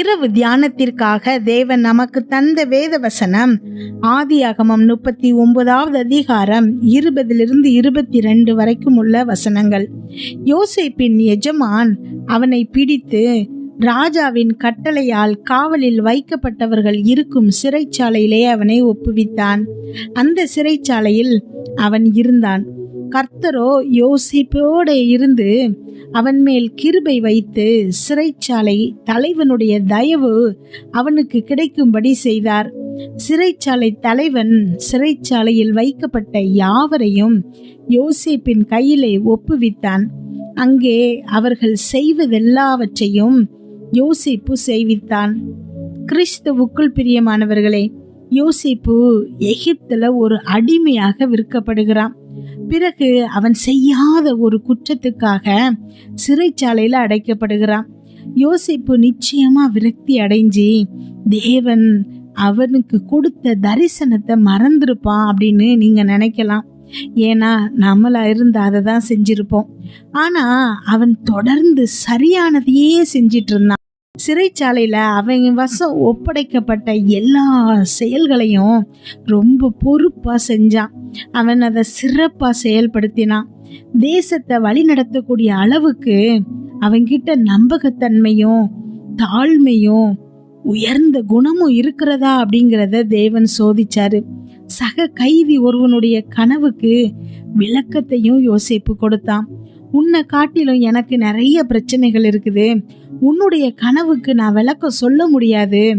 இரவு தியானத்திற்காக தேவன் நமக்கு தந்த வேத வசனம் ஆதி அகமம் முப்பத்தி ஒன்பதாவது அதிகாரம் இருபதிலிருந்து இருபத்தி ரெண்டு வரைக்கும் உள்ள வசனங்கள். யோசேப்பின் எஜமான் அவனை பிடித்து ராஜாவின் கட்டளையால் காவலில் வைக்கப்பட்டவர்கள் இருக்கும் சிறைச்சாலையிலே அவனை ஒப்புவித்தான். அந்த சிறைச்சாலையில் அவன் இருந்தான். கர்த்தரோ யோசிப்போடு இருந்து அவன் மேல் கிருபை வைத்து சிறைச்சாலை தலைவனுடைய தயவு அவனுக்கு கிடைக்கும்படி செய்தார். சிறைச்சாலை தலைவன் சிறைச்சாலையில் வைக்கப்பட்ட யாவரையும் யோசிப்பின் கையிலே ஒப்புவித்தான். அங்கே அவர்கள் செய்வதெல்லாவற்றையும் யோசிப்பு செய்வித்தான். கிறிஸ்துவுக்குள் பிரியமானவர்களே யோசிப்பு எகிப்தில் ஒரு அடிமையாக விற்கப்படுகிறான். பிறகு அவன் செய்யாத ஒரு குற்றத்துக்காக சிறைச்சாலையில் அடைக்கப்படுகிறான். யோசிப்பு நிச்சயமா விரக்தி அடைஞ்சு தேவன் அவனுக்கு கொடுத்த தரிசனத்தை மறந்திருப்பான் அப்படின்னு நீங்க நினைக்கலாம். ஏன்னா நம்மளா இருந்து அதை தான் செஞ்சிருப்போம். ஆனா அவன் தொடர்ந்து சரியானதையே செஞ்சிட்டு இருந்தான். சிறைச்சாலையில் அவங்க வசம் ஒப்படைக்கப்பட்ட எல்லா செயல்களையும் ரொம்ப பொறுப்பாக செஞ்சான். அவன் அதை சிறப்பாக செயல்படுத்தினான். தேசத்தை வழி நடத்தக்கூடிய அளவுக்கு அவங்கிட்ட நம்பகத்தன்மையும் தாழ்மையும் உயர்ந்த குணமும் இருக்கிறதா அப்படிங்கிறத தேவன் சோதிச்சாரு. சக கைதி ஒருவனுடைய கனவுக்கு விளக்கத்தையும் யோசிப்பு கொடுத்தான். உன்னை காட்டிலும் எனக்கு நிறைய பிரச்சனைகள் இருக்குது. உன்னுடைய கனவுக்கு நான் விளக்கம் சொல்ல முடியாது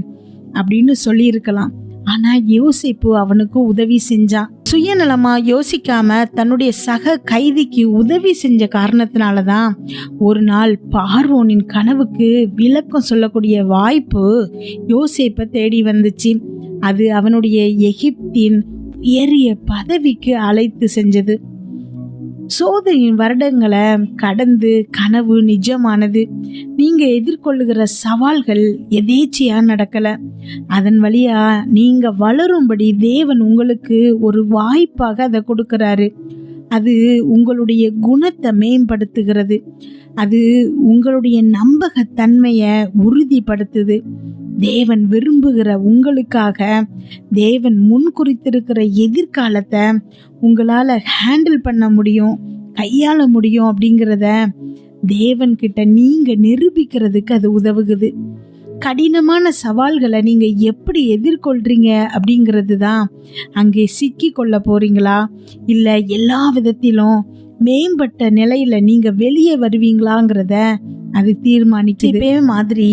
அப்படின்னு சொல்லியிருக்கலாம். ஆனா யோசிப்பு அவனுக்கு உதவி செஞ்சான் சுயநலமா யோசிக்காம தன்னுடைய சக கைதிக்கு உதவி செஞ்ச காரணத்தினாலதான் ஒரு நாள் பார்வோனின் கனவுக்கு விளக்கம் சொல்லக்கூடிய வாய்ப்பு யோசிப்பை தேடி வந்துச்சு. அது அவனுடைய எகிப்தின் உயரிய பதவிக்கு அழைத்து செஞ்சது. சோதனையின் வருடங்களை கடந்து கனவு நிஜமானது. நீங்க எதிர்கொள்ளுகிற சவால்கள் எதேச்சியா நடக்கல. அதன் வழியா நீங்க வளரும்படி தேவன் உங்களுக்கு ஒரு வாய்ப்பாக அதை கொடுக்கறாரு. அது உங்களுடைய குணத்தை மேம்படுத்துகிறது. அது உங்களுடைய நம்பகத்தன்மையை உறுதிப்படுத்துது. தேவன் விரும்புகிற உங்களுக்காக தேவன் முன் குறித்திருக்கிற எதிர்காலத்தை உங்களால் ஹேண்டில் பண்ண முடியும் கையாள முடியும் அப்படிங்கிறத தேவன்கிட்ட நீங்கள் நிரூபிக்கிறதுக்கு அது உதவுகுது. கடினமான சவால்களை நீங்கள் எப்படி எதிர்கொள்கிறீங்க அப்படிங்கிறது தான் அங்கே சிக்கி கொள்ள போகிறீங்களா இல்லை எல்லா விதத்திலும் மேம்பட்ட நிலையில் நீங்கள் வெளியே வருவீங்களாங்கிறத அது தீர்மானிக்குது. மாதிரி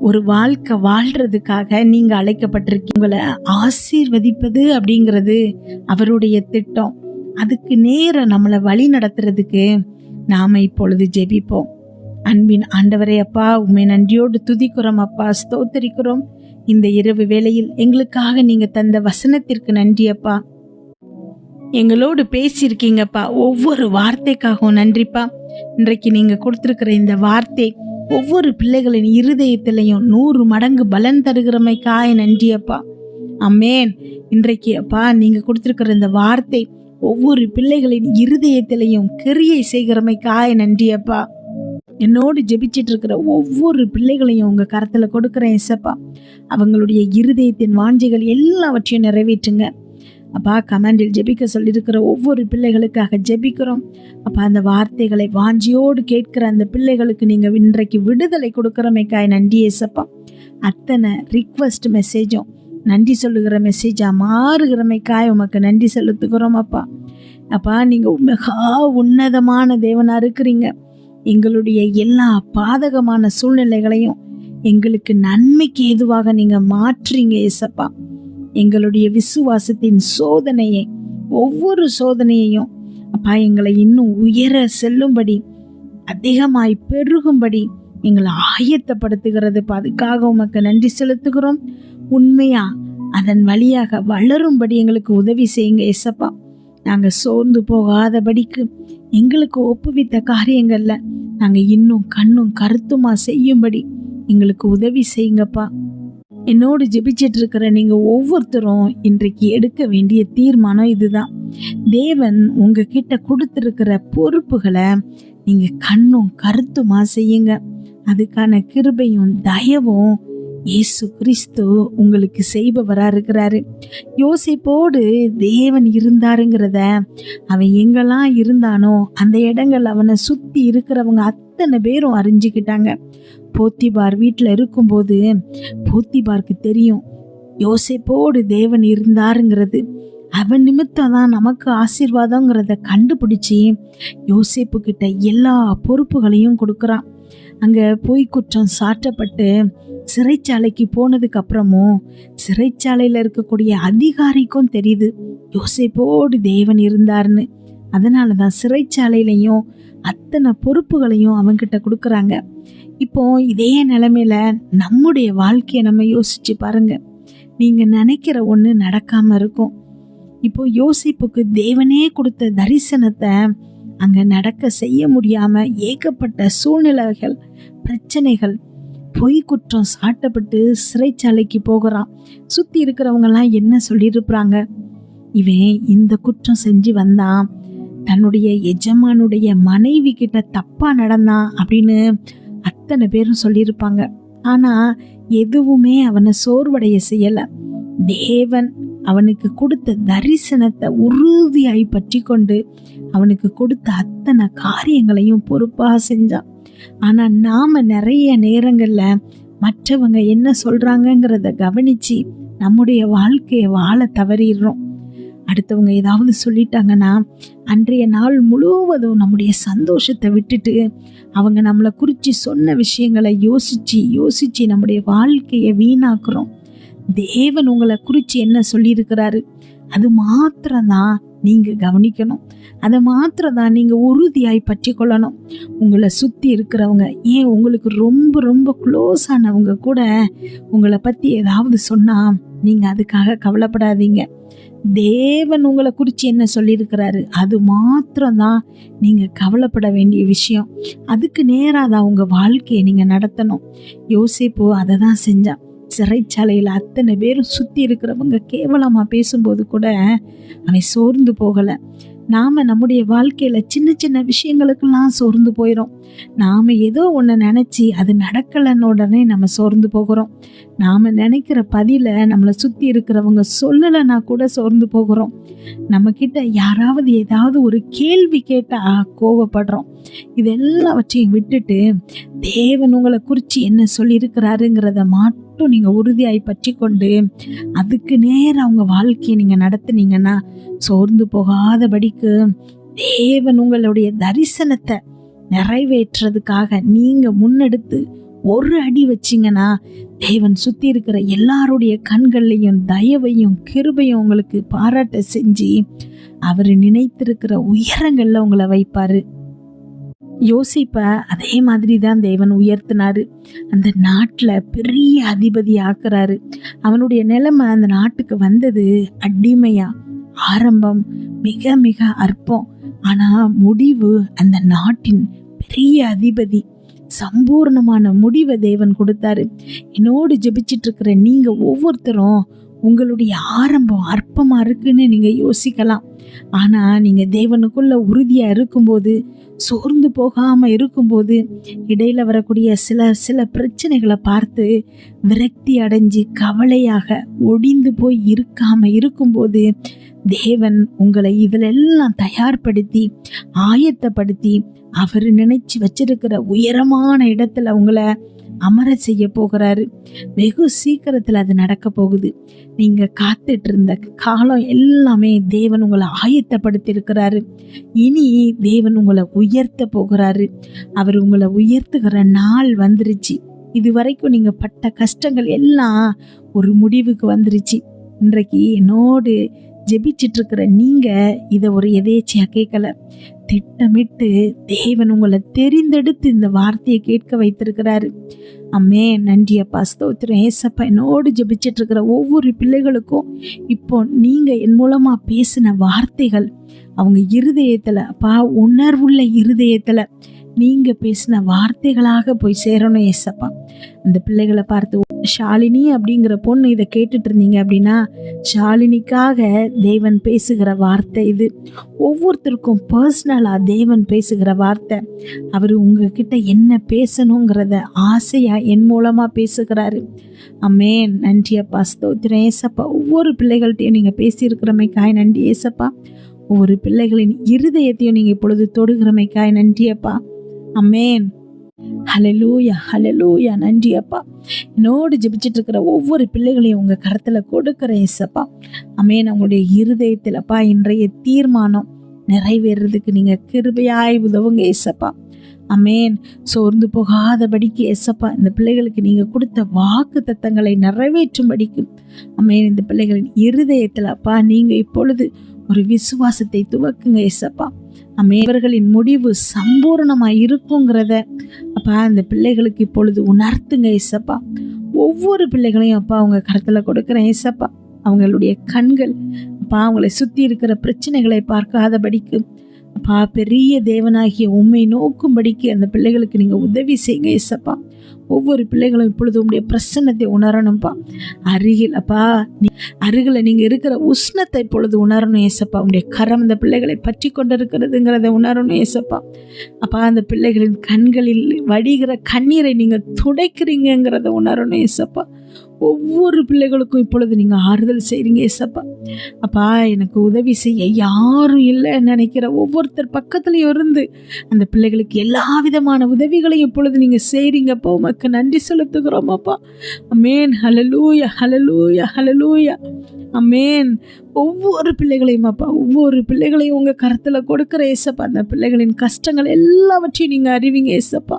ஒரு வாழ்க்கை வாழ்றதுக்காக நீங்க அழைக்கப்பட்டிருக்கீங்க. உங்களை ஆசீர்வதிப்பது அப்படிங்கிறது அவருடைய திட்டம். அதுக்கு நேர நம்மளை வழி நடத்துறதுக்கு நாம இப்பொழுது ஜெபிப்போம். அன்பின் ஆண்டவரே அப்பா உண்மை நன்றியோடு துதிக்கிறோம் அப்பா ஸ்தோத்தரிக்கிறோம். இந்த இரவு வேளையில் எங்களுக்காக நீங்க தந்த வசனத்திற்கு நன்றி அப்பா. எங்களோடு பேசியிருக்கீங்கப்பா ஒவ்வொரு வார்த்தைக்காகவும் நன்றிப்பா. இன்றைக்கு நீங்க கொடுத்துருக்கிற இந்த வார்த்தை ஒவ்வொரு பிள்ளைகளின் இருதயத்திலையும் நூறு மடங்கு பலன் தருகிறமைக்காய் நன்றி அப்பா அம்மேன். இன்றைக்கு அப்பா நீங்கள் கொடுத்துருக்குற இந்த வார்த்தை ஒவ்வொரு பிள்ளைகளின் இருதயத்திலையும் கிரியை செய்கிறமைக்காய் நன்றி அப்பா என்னோடு ஜெபிச்சிட்டு இருக்கிற ஒவ்வொரு பிள்ளைகளையும் உங்கள் கரத்தில் கொடுக்குறேன் இசப்பா. அவங்களுடைய இருதயத்தின் வாஞ்சைகள் எல்லாவற்றையும் நிறைவேற்றுங்க. அப்பா கமாண்டில் ஜெபிக்க சொல்லியிருக்கிற ஒவ்வொரு பிள்ளைகளுக்காக ஜெபிக்கிறோம். அப்பா அந்த வார்த்தைகளை வாஞ்சியோடு கேட்கிற அந்த பிள்ளைகளுக்கு நீங்கள் இன்றைக்கு விடுதலை கொடுக்குறமைக்காய் நன்றி ஏசப்பா. அத்தனை ரிக்வஸ்ட் மெசேஜும் நன்றி சொல்லுகிற மெசேஜாக மாறுகிறமைக்காய் உமக்கு நன்றி செலுத்துகிறோம் அப்பா. அப்பா நீங்கள் மிகா உன்னதமான தேவனாக இருக்கிறீங்க. எங்களுடைய எல்லா பாதகமான சூழ்நிலைகளையும் எங்களுக்கு நன்மைக்கு ஏதுவாக நீங்கள் மாற்றுறீங்க ஏசப்பா. எங்களுடைய விசுவாசத்தின் சோதனையை ஒவ்வொரு சோதனையையும் அப்பா எங்களை இன்னும் உயர செல்லும்படி அதிகமாய் பெருகும்படி எங்களை ஆயத்தப்படுத்துகிறது. அதுக்காக உமக்கு நன்றி செலுத்துகிறோம். உண்மையா அதன் வழியாக வளரும்படி எங்களுக்கு உதவி செய்யுங்க எசப்பா நாங்கள் சோர்ந்து போகாதபடிக்கு எங்களுக்கு ஒப்புவித்த காரியங்களில் நாங்கள் இன்னும் கண்ணும் கருத்துமா செய்யும்படி எங்களுக்கு உதவி செய்யுங்கப்பா. என்னோடு ஜெபிச்சிட்டு இருக்கிற நீங்கள் ஒவ்வொருத்தரும் இன்றைக்கு எடுக்க வேண்டிய தீர்மானம் இதுதான். தேவன் உங்ககிட்ட கொடுத்துருக்கிற பொறுப்புகளை நீங்கள் கண்ணும் கருத்துமா செய்யுங்க. அதுக்கான கிருபையும் தயவும் இயேசு கிறிஸ்து உங்களுக்கு செய்பவராக இருக்கிறாரு. யோசிப்போடு தேவன் இருந்தாருங்கிறத அவன் எங்கெல்லாம் இருந்தானோ அந்த இடங்கள் அவனை சுற்றி இருக்கிறவங்க அத்தனை பேரும் அறிஞ்சுக்கிட்டாங்க. போத்திபார் வீட்டில் இருக்கும்போது போத்திபாருக்கு தெரியும். யோசிப்போடு தேவன் இருந்தாருங்கிறது. அவன் நிமித்தம் தான் நமக்கு ஆசீர்வாதங்கிறத கண்டுபிடிச்சி யோசிப்பு கிட்ட எல்லா பொறுப்புகளையும் கொடுக்குறான். அங்கே பொய் குற்றம் சாட்டப்பட்டு சிறைச்சாலைக்கு போனதுக்கு அப்புறமும் சிறைச்சாலையில் இருக்கக்கூடிய அதிகாரிக்கும் தெரியுது. யோசிப்போடு தேவன் இருந்தாருன்னு. அதனால தான் சிறைச்சாலையிலையும் அத்தனை பொறுப்புகளையும் அவங்கிட்ட கொடுக்குறாங்க. இப்போ இதே நிலமையில நம்முடைய வாழ்க்கையை நம்ம யோசிச்சு பாருங்க. நீங்கள் நினைக்கிற ஒன்று நடக்காமல் இருக்கும். இப்போ யோசிப்புக்கு தேவனே கொடுத்த தரிசனத்தை அங்கே நடக்க செய்ய முடியாமல் ஏகப்பட்ட சூழ்நிலைகள் பிரச்சனைகள் பொய் குற்றம் சாட்டப்பட்டு சிறைச்சாலைக்கு போகிறான். சுற்றி இருக்கிறவங்கலாம் என்ன சொல்லியிருப்பாங்க? இவன் இந்த குற்றம் செஞ்சு வந்தான். தன்னுடைய எஜமானுடைய மனைவி கிட்ட தப்பா நடந்தான் அப்படின்னு அத்தனை பேரும் சொல்லியிருப்பாங்க. ஆனா எதுவுமே அவனை சோர்வடைய செய்யல. தேவன் அவனுக்கு கொடுத்த தரிசனத்தை உறுதியாய் பற்றி கொண்டு அவனுக்கு கொடுத்த அத்தனை காரியங்களையும் பொறுப்பாக செஞ்சான். ஆனா நாம நிறைய நேரங்கள்ல மற்றவங்க என்ன சொல்றாங்கங்கிறத கவனிச்சு நம்முடைய வாழ்க்கையை வாழ தவறிடுறோம். அடுத்தவங்க ஏதாவது சொல்லிட்டாங்கன்னா அன்றைய நாள் முழுவதும் நம்முடைய சந்தோஷத்தை விட்டுட்டு அவங்க நம்மளை குறித்து சொன்ன விஷயங்களை யோசித்து யோசித்து நம்முடைய வாழ்க்கையை வீணாக்குறோம். தேவன் உங்களை குறித்து என்ன சொல்லியிருக்கிறாரு? அது மாத்திரம்தான் நீங்கள் கவனிக்கணும். அதை மாத்திரம் தான் நீங்கள் உறுதியாய் பற்றி கொள்ளணும் உங்களை சுற்றி இருக்கிறவங்க ஏன் உங்களுக்கு ரொம்ப ரொம்ப க்ளோஸ் ஆனவங்க கூட உங்களை பற்றி ஏதாவது சொன்னால் நீங்கள் அதுக்காக கவலைப்படாதீங்க. தேவன் உங்களை குறித்து என்ன சொல்லியிருக்கிறாரு? அது மாத்திரம்தான் நீங்கள் கவலைப்பட வேண்டிய விஷயம். அதுக்கு நேராக தான் உங்கள் வாழ்க்கையை நீங்கள் நடத்தணும். யோசிப்பு அதை தான் செஞ்சான். சிறைச்சாலையில் அத்தனை பேரும் சுற்றி இருக்கிறவங்க கேவலமாக பேசும்போது கூட அவன் சோர்ந்து போகலை. நாம் நம்முடைய வாழ்க்கையில் சின்ன சின்ன விஷயங்களுக்கெல்லாம் சோர்ந்து போயிடும் நாம் ஏதோ ஒன்று நினச்சி அது நடக்கலைன்னு உடனே நம்ம சோர்ந்து போகிறோம். நாம் நினைக்கிற பதில நம்மளை சுற்றி இருக்கிறவங்க சொல்லலைன்னா கூட சோர்ந்து போகிறோம். நம்மக்கிட்ட யாராவது ஏதாவது ஒரு கேள்வி கேட்டால் கோவப்படுறோம். இது எல்லாவற்றையும் விட்டுட்டு தேவன் உங்களை குறித்து என்ன சொல்லியிருக்கிறாருங்கிறத மட்டும் நீங்கள் உறுதியாய் பற்றி கொண்டு அதுக்கு நேரம் அவங்க வாழ்க்கையை நீங்கள் நடத்துனீங்கன்னா சோர்ந்து போகாதபடிக்கு தேவன் உங்களுடைய தரிசனத்தை நிறைவேற்றுறதுக்காக நீங்கள் முன்னெடுத்து ஒரு அடி வச்சிங்கன்னா தேவன் சுற்றி இருக்கிற எல்லாருடைய கண்கள்லையும் தயவையும் கிருபையும் உங்களுக்கு பாராட்ட செஞ்சு அவர் நினைத்திருக்கிற உயரங்களில் உங்களை வைப்பார். யோசிப்ப அதே மாதிரி தான் தேவன் உயர்த்தினாரு. அந்த நாட்டில் பெரிய அதிபதி ஆக்குறாரு. அவனுடைய நிலைமை அந்த நாட்டுக்கு வந்தது அடிமையா ஆரம்பம் மிக மிக அற்பம். ஆனால் முடிவு அந்த நாட்டின் பெரிய அதிபதி. சம்பூர்ணமான முடிவை தேவன் கொடுத்தாரு. என்னோடு ஜெபிச்சிட்டு இருக்கிற நீங்கள் ஒவ்வொருத்தரும் உங்களுடைய ஆரம்பம் அற்பமாக இருக்குன்னு நீங்கள் யோசிக்கலாம். ஆனால் நீங்கள் தேவனுக்குள்ள உறுதியாக இருக்கும்போது சோர்ந்து போகாமல் இருக்கும்போது இடையில் வரக்கூடிய சில சில பிரச்சனைகளை பார்த்து விரக்தி அடைஞ்சு கவலையாக ஒடிந்து போய் இருக்காமல் இருக்கும்போது தேவன் உங்களை இதிலெல்லாம் தயார்படுத்தி ஆயத்தப்படுத்தி அவர் நினைச்சு வச்சிருக்கிற உயரமான இடத்துல உங்களை அமர செய்ய போகிறாரு. வெகு சீக்கிரத்தில் அது நடக்க போகுது. நீங்க காத்துட்டு இருந்த காலம் எல்லாமே தேவன் உங்களை ஆயத்தப்படுத்தி இருக்கிறாரு இனி தேவன் உங்களை உயர்த்த போகிறாரு. அவர் உங்களை உயர்த்துகிற நாள் வந்துருச்சு. இது வரைக்கும் நீங்க பட்ட கஷ்டங்கள் எல்லாம் ஒரு முடிவுக்கு வந்துருச்சு. இன்றைக்கு என்னோடு ஜெபிச்சிட்டு இருக்கிற நீங்க இதை ஒரு எதேச்சியா கேட்கல திட்டமிட்டு தேவன் உங்களை தெரிந்தெடுத்து இந்த வார்த்தையை கேட்க வைத்திருக்கிறாரு. அம்மே நன்றி அப்பா ஸ்தோத்திரம். ஏசப்பா என்னோடு ஜெபிச்சிட்டு இருக்கிற ஒவ்வொரு பிள்ளைகளுக்கும் இப்போ நீங்க என் மூலமா பேசின வார்த்தைகள் அவங்க இருதயத்துல அப்பா உணர்வுள்ள இருதயத்துல நீங்க பேசின வார்த்தைகளாக போய் சேரணும் ஏசப்பா. அந்த பிள்ளைகளை பார்த்து ஷாலினி அப்படிங்கிற பொண்ணு இதை கேட்டுட்டு இருந்தீங்க அப்படின்னா ஷாலினிக்காக தேவன் பேசுகிற வார்த்தை இது. ஒவ்வொருத்தருக்கும் பர்சனலாக தேவன் பேசுகிற வார்த்தை. அவர் உங்ககிட்ட என்ன பேசணுங்கிறத ஆசையாக என் மூலமாக பேசுகிறாரு. அம்மே நன்றி அப்பா. ஸ்தோத்திரம். ஏசப்பா ஒவ்வொரு பிள்ளைகள்கிட்டையும் நீங்கள் பேசியிருக்கிறமைக்காய் நன்றி ஏசப்பா. ஒவ்வொரு பிள்ளைகளின் இருதயத்தையும் நீங்கள் இப்பொழுது தொடுகிறமைக்காய் நன்றி அப்பா. ஹலலூயா ஹலலூயா நன்றி அப்பா. என்னோடு ஜெபிச்சுட்டு இருக்கிற ஒவ்வொரு பிள்ளைகளையும் உங்கள் கரத்தில் கொடுக்குற இசப்பா அமேன் அவங்களுடைய இருதயத்தில் அப்பா இன்றைய தீர்மானம் நிறைவேறதுக்கு நீங்கள் கிருபையாய் உதவுங்க இசப்பா அமேன் சோர்ந்து போகாதபடிக்கு எசப்பா இந்த பிள்ளைகளுக்கு நீங்கள் கொடுத்த வாக்கு தத்தங்களை நிறைவேற்றும்படிக்கு. அமேன் இந்த பிள்ளைகளின் இருதயத்தில் அப்பா நீங்கள் இப்பொழுது ஒரு விசுவாசத்தை துவக்குங்க ஏசப்பா அமேவர்களின் முடிவு சம்பூர்ணமாக இருக்குங்கிறத அப்பா அந்த பிள்ளைகளுக்கு இப்பொழுது உணர்த்துங்க ஏசப்பா. ஒவ்வொரு பிள்ளைகளையும் அப்பா அவங்க கருத்தில் கொடுக்குறேன் ஏசப்பா. அவங்களுடைய கண்கள் அப்பா அவங்களை சுற்றி இருக்கிற பிரச்சனைகளை பார்க்காதபடிக்கு அப்பா பெரிய தேவனாகிய உண்மை நோக்கும்படிக்கு அந்த பிள்ளைகளுக்கு நீங்கள் உதவி செய்யுங்க ஏசப்பா. ஒவ்வொரு பிள்ளைகளும் இப்பொழுது உங்களுடைய பிரசன்னத்தை உணரணும்ப்பா அருகில் அப்பா நீ அருகில் நீங்கள் இருக்கிற உஷ்ணத்தை இப்பொழுது உணரணும் ஏசப்பா. உங்களுடைய கரம் அந்த பிள்ளைகளை பற்றி கொண்டிருக்கிறதுங்கிறத உணரணும் ஏசப்பா. அப்பா அந்த பிள்ளைகளின் கண்களில் வடிகிற கண்ணீரை நீங்கள் துடைக்கிறீங்கிறத உணரணும் ஏசப்பா. ஒவ்வொரு பிள்ளைகளுக்கும் இப்பொழுது நீங்கள் ஆறுதல் செய்கிறீங்க ஏசப்பா. அப்பா எனக்கு உதவி செய்ய யாரும் இல்லைன்னு நினைக்கிற ஒவ்வொருத்தர் பக்கத்துலையும் இருந்து அந்த பிள்ளைகளுக்கு எல்லா விதமான உதவிகளையும் இப்பொழுது நீங்கள் செய்கிறீங்கப்பா உமக்கு நன்றி செலுத்துகிறோம் அப்பா. அமேன் ஹலலூயா ஹலலூயா ஹலலூயா அமேன் ஒவ்வொரு பிள்ளைகளையும் அப்பா ஒவ்வொரு பிள்ளைகளையும் உங்கள் கருத்தில் கொடுக்குற ஏசப்பா. அந்த பிள்ளைகளின் கஷ்டங்கள் எல்லாவற்றையும் நீங்கள் அறிவிங்க ஏசப்பா.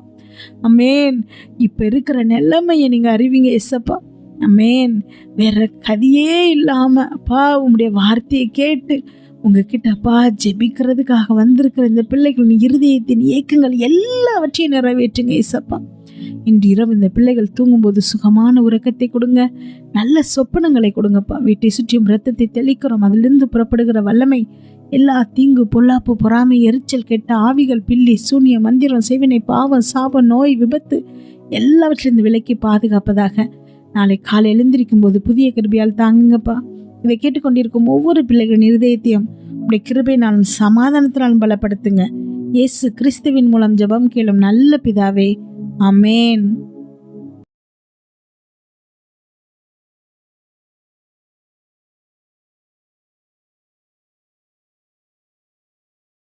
அமேன் இப்போ இருக்கிற நிலைமையை நீங்கள் அறிவிங்க ஏசப்பா. அமேன் வேற கதியே இல்லாமல் அப்பா உங்களுடைய வார்த்தையை கேட்டு உங்ககிட்ட அப்பா ஜெபிக்கிறதுக்காக வந்திருக்கிற இந்த பிள்ளைகளின் இருதயத்தின் இயக்கங்கள் எல்லாவற்றையும் நிறைவேற்றுங்க இசப்பா இன்று இரவு இந்த பிள்ளைகள் தூங்கும்போது சுகமான உறக்கத்தை கொடுங்க நல்ல சொப்பனங்களை கொடுங்கப்பா. வீட்டை சுற்றியும் ரத்தத்தை தெளிக்கிறோம் அதிலிருந்து புறப்படுகிற வல்லமை எல்லா தீங்கு பொல்லாப்பு பொறாமை எரிச்சல் கெட்ட ஆவிகள் பில்லி சூனிய மந்திரம் செய்வினை பாவம் சாபம் நோய் விபத்து எல்லாவற்றிலிருந்து விலக்கி பாதுகாப்பதாக நாளை காலை எழுந்திருக்கும் போது புதிய கிருபியால் தாங்குங்கப்பா. இதை கேட்டுக்கொண்டிருக்கும் ஒவ்வொரு பிள்ளைகளின் இருதயத்தையும் உடைய கிருபையினாலும் சமாதானத்தினாலும் பலப்படுத்துங்க. இயேசு கிறிஸ்துவின் மூலம் ஜெபம் கேளும் நல்ல பிதாவே. அமேன்